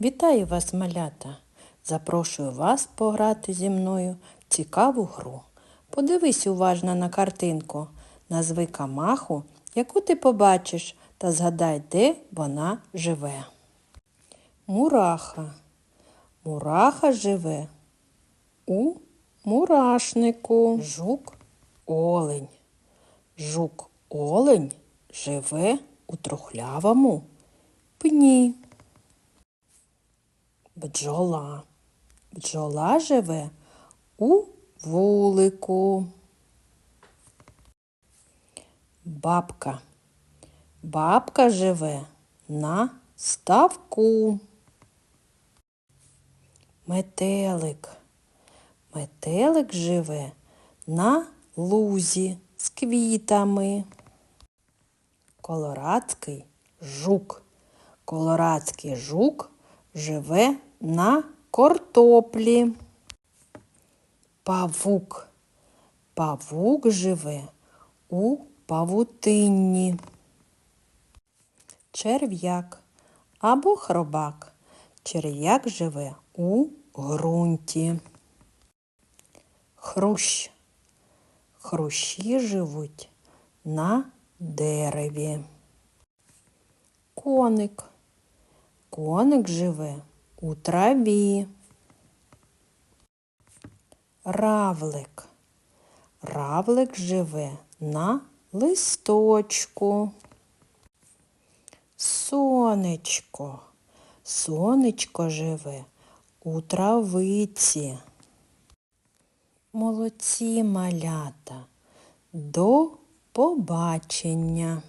Вітаю вас, малята! Запрошую вас пограти зі мною в цікаву гру. Подивись уважно на картинку. Назви камаху, яку ти побачиш, та згадай, де вона живе. Мураха. Мураха живе у мурашнику. Жук олень. Жук олень живе у трухлявому пні. Бджола. Бджола живе у вулику. Бабка. Бабка живе на ставку. Метелик. Метелик живе на лузі з квітами. Колорадський жук. Колорадський жук живе на картоплі. Павук. Павук живе у павутинні. Черв'як або хробак. Черв'як живе у ґрунті. Хрущ. Хрущі живуть на дереві. Коник. Коник живе у траві. Равлик. Равлик живе на листочку. Сонечко. Сонечко живе у травиці. Молодці малята. До побачення.